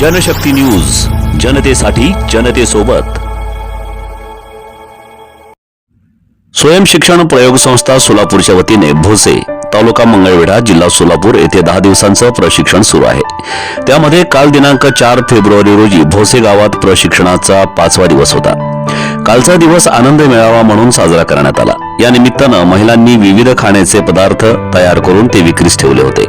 Janshakti news जनतेसाठी जनतेसोबत. स्वयंशिक्षण प्रयोग संस्था सोलापूरच्या वतीने भोसे तालुका मंगळवेढा जिल्हा सोलापूर येथे दहा दिवसांचं प्रशिक्षण सुरू आहे. त्यामध्ये काल दिनांक चार फेब्रुवारी रोजी भोसे गावात प्रशिक्षणाचा पाचवा दिवस होता. कालचा दिवस आनंद मेळावा म्हणून साजरा करण्यात आला. या निमित्तानं महिलांनी विविध खाण्याचे पदार्थ तयार करून ते विक्रीस ठेवले होते.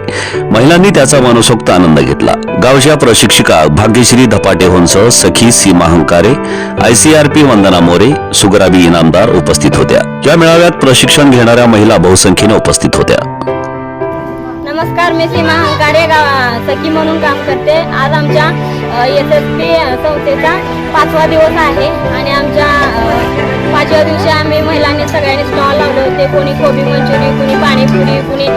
महिलांनी त्याचा मनसोक्त आनंद घेतला. गावच्या प्रशिक्षिका भाग्यश्री धपाटेहोंसह सखी सीमा हंकारे आयसीआरपी वंदना मोरे सुगराबी इनामदार उपस्थित होत्या. या मेळाव्यात प्रशिक्षण घेणाऱ्या महिला बहुसंख्येने उपस्थित होत्या. नमस्कार मी सीमा हंकारे सखी म्हणून काम करते. आज आमच्या एस एस पी संस्थेचा पाचवा दिवस आहे आणि आमच्या त्या दिवशी आम्ही महिलांनी सगळ्यांनी स्टॉल लावले होते. कोणी कोबी मंचुरी कोणी पाणीपुरी कोणी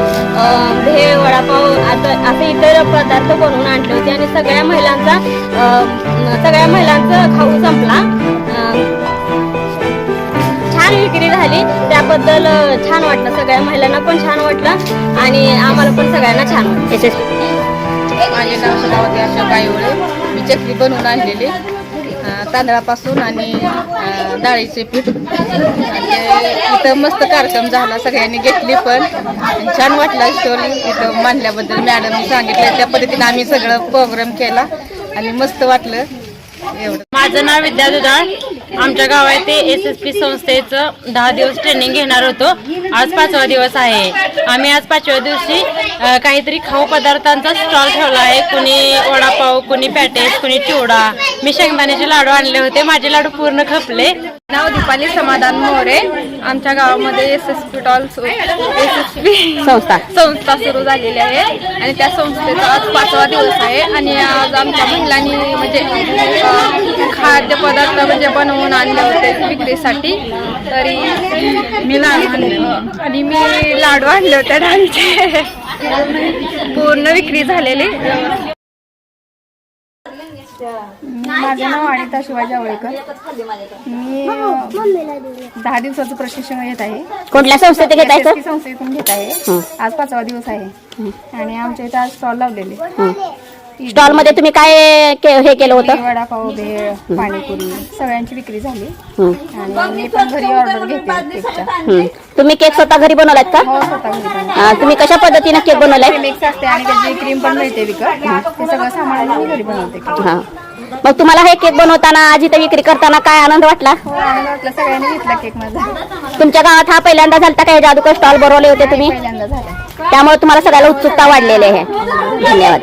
भेळ वडापाव आता असे इतर पदार्थ बनवून आणले होते. आणि सगळ्या महिलांचा सगळ्या महिलांचं खाऊ संपला. छान विक्री झाली. त्याबद्दल छान वाटलं. सगळ्या महिलांना पण छान वाटलं. आणि आम्हाला पण सगळ्यांना छान वाटलं. माझे नाव सदावती अशोक आईवळे मी चक्री बनवून आणलेली. तांदळापासून आणि डाळीचे पीठ. म्हणजे इथं मस्त कार्यक्रम झाला सगळ्यांनी घेतली पण छान वाटला स्टॉल इथं मांडल्याबद्दल मॅडम सांगितलं. त्या पद्धतीने आम्ही सगळं प्रोग्राम केला आणि मस्त वाटलं. एवढं. माझं नाव विद्या दुधाळ. आमच्या गावात ते एस एस पी संस्थेचं दहा दिवस ट्रेनिंग घेणार होतो. आज पाचवा दिवस आहे. आम्ही आज पाचव्या दिवशी काहीतरी खाऊ पदार्थांचा स्टॉल ठेवला आहे. कुणी वडापाव कुणी पॅटेस कुणी चिवडा. मी शेंगदाण्याचे लाडू आणले होते. माझे लाडू पूर्ण खपले. नाव दीपाली समाधान मोरे. आमच्या गावामध्ये एस एस पी टॉल एस एस पी संस्था. संस्था सुरू झालेली आहे. आणि त्या संस्थेचा आज पाचवा दिवस आहे. आणि आज आमच्या महिलांनी म्हणजे खाद्यपदार्थ म्हणजे बनवून आणले होते विक्रीसाठी. तरी मी लाडू आणले. आणि मी लाडू आणले होते डाळीचे. पूर्ण विक्री झालेली. माझं नाव अनिता शिवाजी आवळेकर. मी दहा दिवसाचं प्रशिक्षण घेत आहे. कुठल्या संस्थेत घेतायचं SSP संस्थेतून घेत आहे. आज पाचवा दिवस आहे. आणि आमच्या इथं आज स्टॉल लावलेले. स्टॉलमध्ये तुम्ही काय के- हे केलं होतं? इडली, वडापाव भेळ पाणीपुरी सगळ्यांची विक्री झाली. आणि मी पण घरी ऑर्डर घेते केकच्या हं. तुम्ही केक स्वतः घरी बनवलात का? हो स्वतः घरी बनवते. अं, तुम्ही कशा पद्धतीने केक बनवलाय? मिक्स असते आणि त्याची क्रीम पण मिळते विकत. ते सगळं सामान मी घरी बनवते केक. हा. मग तुम्हाला हे केक बनवताना आज इथे विक्री करताना काय आनंद वाटला? हो आणि वाटलं. सगळ्यांनी घेतला केक माझा. तुमच्या गावात हा पहिल्यांदा झालता का? हे जादूकर स्टॉल बनवले होते तुम्ही? पहिल्यांदा झाला. त्यामुळे तुम्हाला सगळ्याला उत्सुकता वाढलेली आहे. धन्यवाद.